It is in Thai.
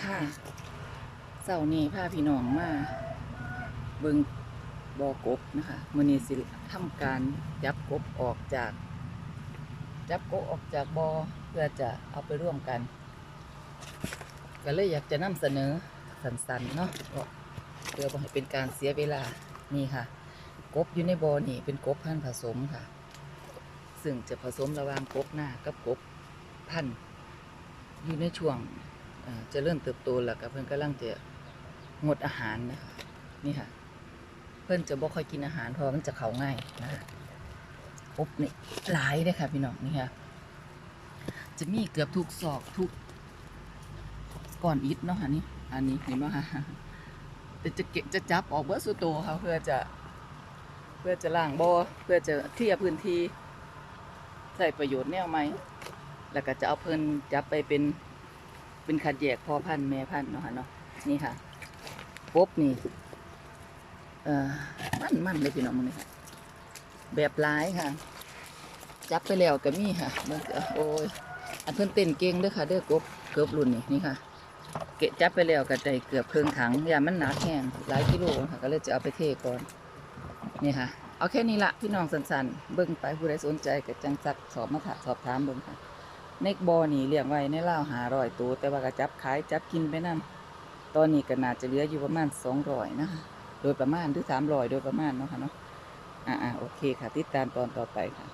ค่ะเสาร์นี้พาพี่น้องมา เบิงบอกบนะคะมื้อนี้สิทำการจับกบออกจาก จับกบออกจากบอเพื่อจะเอาไปร่วมกัน ก็เลยอยากจะนำเสนอสันๆเนาะเพื่อบ่ให้เป็นการเสียเวลานี่ค่ะ กบอยู่ในบอนี่เป็นกบพันธุ์ผสมค่ะ ซึ่งจะผสมระหว่างกบหน้ากับกบพันธุ์อยู่ในช่วง จะเริ่มเติบโตแล้วก็เพิ่อนกำลังจะงดอาหารนะคะนี่ค่ะ เพิ่อนจะบ่ค่อยกินอาหารเพราะว่ามันจะเขาง่ายนะคะกบนี่หลายเลยค่ะ พี่น้องนี่ค่ะจะมีเกือบทุกซอกทุกก้อนอิฐเนาะค่ะนี่อันนี้เห็นไหมคะแต่จะเก็บจะจับออกเบิดสุดโตวค่ะเพื่อจะ เพื่อจะล้างบ่อเพื่อจะเคลียร์พื้นที่ใส่ประโยชน์แนวไหมแล้วก็จะเอาเพิ่นจับไปเป็น เป็นขัดแยกพ่อพันธุ์แม่พันธุ์เนาะค่ะเนาะนี่ค่ะกบนี่เอ่อมันมันเลยพี่น้องมึงนี่ค่ะแบบหลายค่ะ จับไปแล้วก็มีค่ะมันโอ้ยอันเพิ่นเต้นเก่งเด้อค่ะเด้อกบเกือบรุ่นนี่นี่ค่ะ เกะจับไปแล้วก็ได้เกือบเครื่องถังอย่ามันหนาแข็งหลายกิโลค่ะ ก็เลยจะเอาไปเทก่อนนี่ค่ะ เอาแค่นี้ละพี่น้องสันๆเบิ่งไปผู้ใดสนใจก็จังสักสอบมาถามสอบถามเบิ่งค่ะ ในบอนี่เลี้ยงไว้ในเล่าหาร้อยตัวแต่ว่าก็จับขายจับกินไปนั่นตอนนี้ก็น่าจะเหลืออยู่ประมาณสองร้อยนะคะโดยประมาณหรือสามร้อยโดยประมาณเนาะค่ะเนาะอ่าโอเคค่ะ ติดตามตอนต่อไปค่ะ